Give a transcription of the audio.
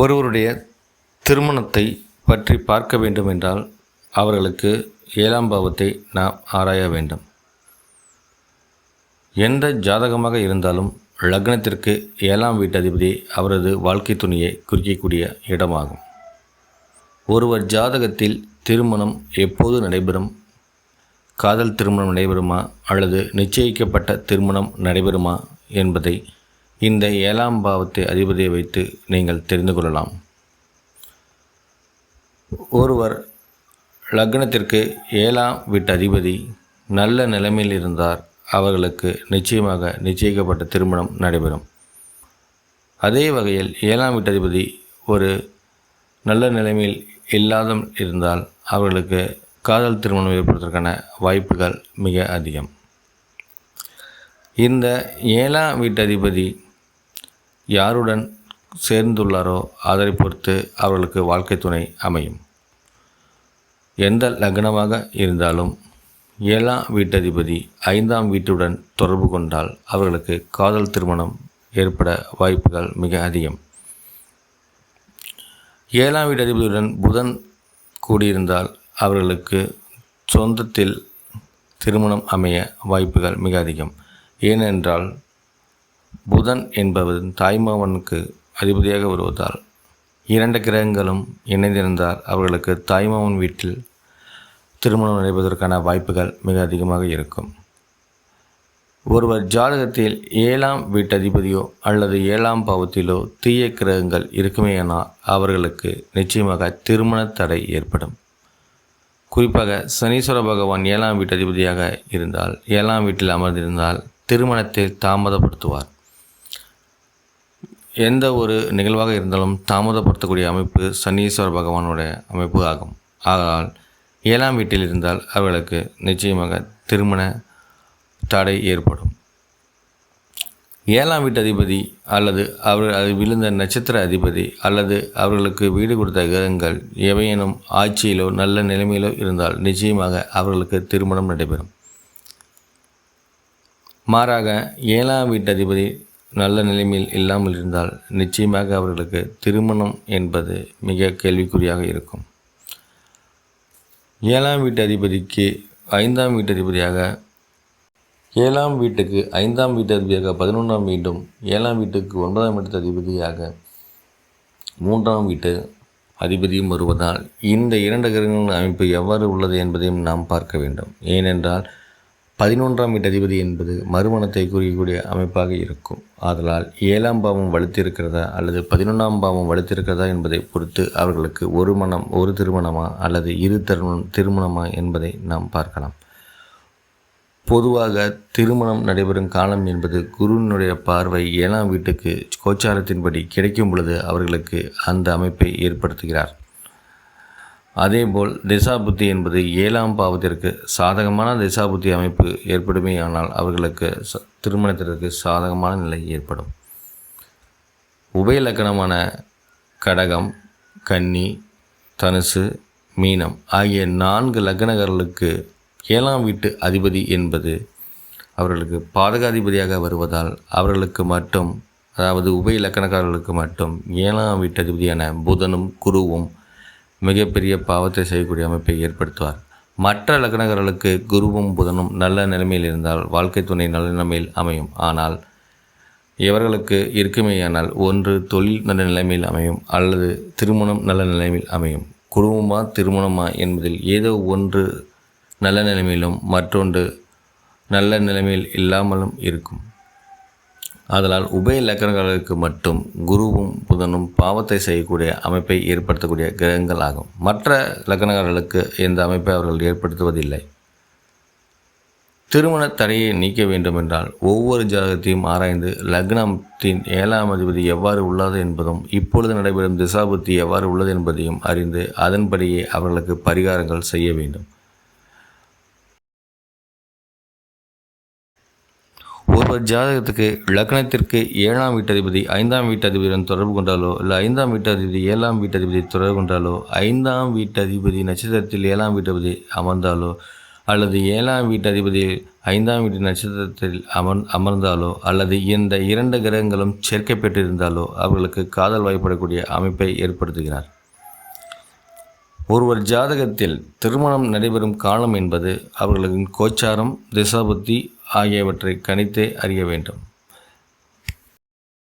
ஒருவருடைய திருமணத்தை பற்றி பார்க்க வேண்டும் என்றால் அவர்களுக்கு ஏழாம் பாவத்தை நாம் ஆராய வேண்டும். எந்த ஜாதகமாக இருந்தாலும் லக்னத்திற்கு ஏழாம் வீட்டதிபதி அவரது வாழ்க்கை துணியை குறிக்கக்கூடிய இடமாகும். ஒருவர் ஜாதகத்தில் திருமணம் எப்போது நடைபெறும்? காதல் திருமணம் நடைபெறுமா? அல்லது நிச்சயிக்கப்பட்ட திருமணம் நடைபெறுமா? என்பதை இந்த ஏழாம் பாவத்தை அதிபதியை வைத்து நீங்கள் தெரிந்து கொள்ளலாம். ஒருவர் லக்னத்திற்கு ஏழாம் வீட்டு அதிபதி நல்ல நிலைமையில் இருந்தார். அவர்களுக்கு நிச்சயமாக நிச்சயிக்கப்பட்ட திருமணம் நடைபெறும். அதே வகையில் ஏழாம் வீட்டு அதிபதி ஒரு நல்ல நிலைமையில் இல்லாத இருந்தால் அவர்களுக்கு காதல் திருமணம் ஏற்படுவதற்கான வாய்ப்புகள் மிக அதிகம். இந்த ஏழாம் வீட்டு அதிபதி யாருடன் சேர்ந்துள்ளாரோ அதை பொறுத்து அவர்களுக்கு வாழ்க்கை துணை அமையும். எந்த லக்னமாக இருந்தாலும் ஏழாம் வீட்டதிபதி ஐந்தாம் வீட்டுடன் தொடர்பு கொண்டால் அவர்களுக்கு காதல் திருமணம் ஏற்பட வாய்ப்புகள் மிக அதிகம். ஏழாம் வீட்டதிபதியுடன் புதன் கூடியிருந்தால் அவர்களுக்கு சொந்தத்தில் திருமணம் அமைய வாய்ப்புகள் மிக அதிகம். ஏனென்றால் புதன் என்பவன் தாய்மாமனுக்கு அதிபதியாக வருவதால் இரண்டு கிரகங்களும் இணைந்திருந்தால் அவர்களுக்கு தாய்மாமன் வீட்டில் திருமணம் நடைபெறுவதற்கான வாய்ப்புகள் மிக அதிகமாக இருக்கும். ஒருவர் ஜாதகத்தில் ஏழாம் வீட்டதிபதியோ அல்லது ஏழாம் பாவத்திலோ தீய கிரகங்கள் இருக்குமேயானால் அவர்களுக்கு நிச்சயமாக திருமண தடை ஏற்படும். குறிப்பாக சனீஸ்வர பகவான் ஏழாம் வீட்டதிபதியாக இருந்தால் ஏழாம் வீட்டில் அமர்ந்திருந்தால் திருமணத்தில் தாமதப்படுத்துவார். எந்த ஒரு நிகழ்வாக இருந்தாலும் தாமதப்படுத்தக்கூடிய அமைப்பு சனீஸ்வர பகவானுடைய அமைப்பு ஆகும். ஆகையால் ஏழாம் வீட்டில் இருந்தால் அவர்களுக்கு நிச்சயமாக திருமண தடை ஏற்படும். ஏழாம் வீட்டு அதிபதி அல்லது அவர் அது விழுந்த நட்சத்திர அதிபதி அல்லது அவர்களுக்கு வீடு கொடுத்த கிரகங்கள் எவையேனும் ஆட்சியிலோ நல்ல நிலைமையிலோ இருந்தால் நிச்சயமாக அவர்களுக்கு திருமணம் நடைபெறும். மாறாக ஏழாம் வீட்டு அதிபதி நல்ல நிலைமையில் இல்லாமல் இருந்தால் நிச்சயமாக அவர்களுக்கு திருமணம் என்பது மிக கேள்விக்குறியாக இருக்கும். ஏழாம் வீட்டு அதிபதிக்கு ஐந்தாம் வீட்டு அதிபதியாக ஏழாம் வீட்டுக்கு ஐந்தாம் வீட்டு அதிபதியாக பதினொன்றாம் வீடும் ஏழாம் வீட்டுக்கு ஒன்பதாம் வீட்டு அதிபதியாக மூன்றாம் வீட்டு அதிபதியும் வருவதால் இந்த இரண்டு கிரகங்களின் அமைப்பு எவ்வாறு உள்ளது என்பதையும் நாம் பார்க்க வேண்டும். ஏனென்றால் பதினொன்றாம் வீட்டதிபதி என்பது மறுமணத்தை குறிக்கக்கூடிய அமைப்பாக இருக்கும். ஆதலால் ஏழாம் பாவம் வலுத்திருக்கிறதா அல்லது பதினொன்றாம் பாவம் வலுத்திருக்கிறதா என்பதை பொறுத்து அவர்களுக்கு ஒரு மனம் ஒரு திருமணமா அல்லது இரு திருமணம் திருமணமா என்பதை நாம் பார்க்கலாம். பொதுவாக திருமணம் நடைபெறும் காலம் என்பது குருவினுடைய பார்வை ஏழாம் வீட்டுக்கு கோச்சாரத்தின்படி கிடைக்கும் பொழுது அவர்களுக்கு அந்த அமைப்பை ஏற்படுத்துகிறார். அதேபோல் திசாபுத்தி என்பது ஏழாம் பாவத்திற்கு சாதகமான திசாபுத்தி அமைப்பு ஏற்படுமே ஆனால் அவர்களுக்கு ச திருமணத்திற்கு சாதகமான நிலை ஏற்படும். உபயலக்கணமான கடகம் கன்னி தனுசு மீனம் ஆகிய நான்கு லக்னகர்களுக்கு ஏழாம் வீட்டு அதிபதி என்பது அவர்களுக்கு பாதகாதிபதியாக வருவதால் அவர்களுக்கு மட்டும் அதாவது உபய இலக்கணக்காரர்களுக்கு மட்டும் ஏழாம் வீட்டு அதிபதியான புதனும் குருவும் மிகப்பெரிய பாவத்தை செய்யக்கூடிய அமைப்பை ஏற்படுத்துவார். மற்ற லக்னகர்களுக்கு குருவும் புதனும் நல்ல நிலைமையில் இருந்தால் வாழ்க்கை துணை நல்ல நிலைமையில் அமையும். ஆனால் இவர்களுக்கு இருக்குமேயானால் ஒன்று தொழில் நல்ல நிலைமையில் அமையும் அல்லது திருமணம் நல்ல நிலைமையில் அமையும். குடும்பமா திருமணமா என்பதில் ஏதோ ஒன்று நல்ல நிலைமையிலும் மற்றொன்று நல்ல நிலைமையில் இல்லாமலும் இருக்கும். அதனால் உபய லக்கணங்களுக்கு மட்டும் குருவும் புதனும் பாவத்தை செய்யக்கூடிய அமைப்பை ஏற்படுத்தக்கூடிய கிரகங்கள் ஆகும். மற்ற லக்கணக்காரர்களுக்கு இந்த அமைப்பை அவர்கள் ஏற்படுத்துவதில்லை. திருமண தடையை நீக்க வேண்டுமென்றால் ஒவ்வொரு ஜாதகத்தையும் ஆராய்ந்து லக்னத்தின் ஏழாம் அதிபதி எவ்வாறு உள்ளது என்பதும் இப்பொழுது நடைபெறும் திசாபுத்தி எவ்வாறு உள்ளது என்பதையும் அறிந்து அதன்படியே அவர்களுக்கு பரிகாரங்கள் செய்ய வேண்டும். ஒருவர் ஜாதகத்துக்கு லக்னத்திற்கு ஏழாம் வீட்டதிபதி ஐந்தாம் வீட்டதிபதியுடன் தொடர்பு கொண்டாலோ இல்லை ஐந்தாம் வீட்டதிபதி ஏழாம் வீட்டதிபதி தொடர்பு கொண்டாலோ ஐந்தாம் வீட்டதிபதி நட்சத்திரத்தில் ஏழாம் வீட்டதிபதி அமர்ந்தாலோ அல்லது ஏழாம் வீட்டதிபதியில் ஐந்தாம் வீட்டு நட்சத்திரத்தில் அமர் அமர்ந்தாலோ அல்லது இந்த இரண்டு கிரகங்களும் சேர்க்கை பெற்றிருந்தாலோ அவர்களுக்கு காதல் வாய்ப்படக்கூடிய அமைப்பை ஏற்படுத்துகிறார். ஒருவர் ஜாதகத்தில் திருமணம் நடைபெறும் காலம் என்பது அவர்களின் கோச்சாரம் திசாபுத்தி ஆகியவற்றை கணித்தே அறிய வேண்டும்.